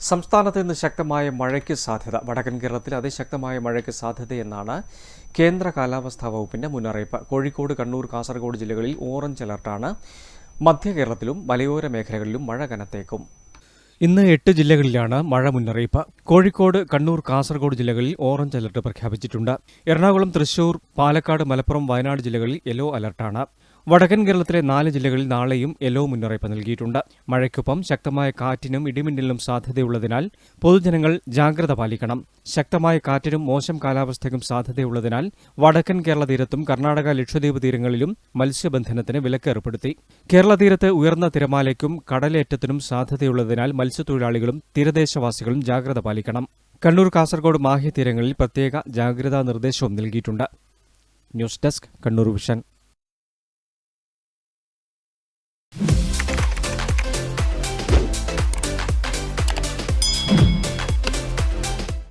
സംസ്ഥാനത്ത് ഇന്ന് ശക്തമായ മഴയ്ക്ക് സാധ്യത. വടക്കൻ കേരളത്തിൽ അതിശക്തമായ മഴയ്ക്ക് സാധ്യതയെന്നാണ് കേന്ദ്ര കാലാവസ്ഥാ വകുപ്പിന്റെ മുന്നറിയിപ്പ്. കോഴിക്കോട് കണ്ണൂർ കാസർഗോഡ് ജില്ലകളിൽ ഓറഞ്ച് അലർട്ടാണ്. മധ്യ കേരളത്തിലും മലയോര മേഖലകളിലും മഴ കനത്തേക്കും. ഇന്ന് എട്ട് ജില്ലകളിലാണ് മഴ മുന്നറിയിപ്പ്. കോഴിക്കോട് കണ്ണൂർ കാസർഗോഡ് ജില്ലകളിൽ ഓറഞ്ച് അലർട്ട് പ്രഖ്യാപിച്ചിട്ടുണ്ട്. എറണാകുളം തൃശൂർ പാലക്കാട് മലപ്പുറം വയനാട് ജില്ലകളിൽ യെല്ലോ അലർട്ടാണ്. വടക്കൻ കേരളത്തിലെ നാല് ജില്ലകളിൽ നാളെയും യെല്ലോ മുന്നറിയിപ്പ് നൽകിയിട്ടുണ്ട്. മഴയ്ക്കൊപ്പം ശക്തമായ കാറ്റിനും ഇടിമിന്നലിനും സാധ്യതയുള്ളതിനാൽ പൊതുജനങ്ങൾ ജാഗ്രത പാലിക്കണം. ശക്തമായ കാറ്റിനും മോശം കാലാവസ്ഥയ്ക്കും സാധ്യതയുള്ളതിനാൽ വടക്കൻ കേരള തീരത്തും കർണാടക ലക്ഷദ്വീപ് തീരങ്ങളിലും മത്സ്യബന്ധനത്തിന് വിലക്കേർപ്പെടുത്തി കേരള തീരത്ത് ഉയർന്ന തിരമാലയ്ക്കും കടലേറ്റത്തിനും സാധ്യതയുള്ളതിനാൽ മത്സ്യത്തൊഴിലാളികളും തീരദേശവാസികളും ജാഗ്രത പാലിക്കണം. കണ്ണൂർ കാസർഗോഡ് മാഹ്യ തീരങ്ങളിൽ പ്രത്യേക ജാഗ്രതാ നിർദ്ദേശവും നൽകിയിട്ടുണ്ട്. News desk Kannur vision.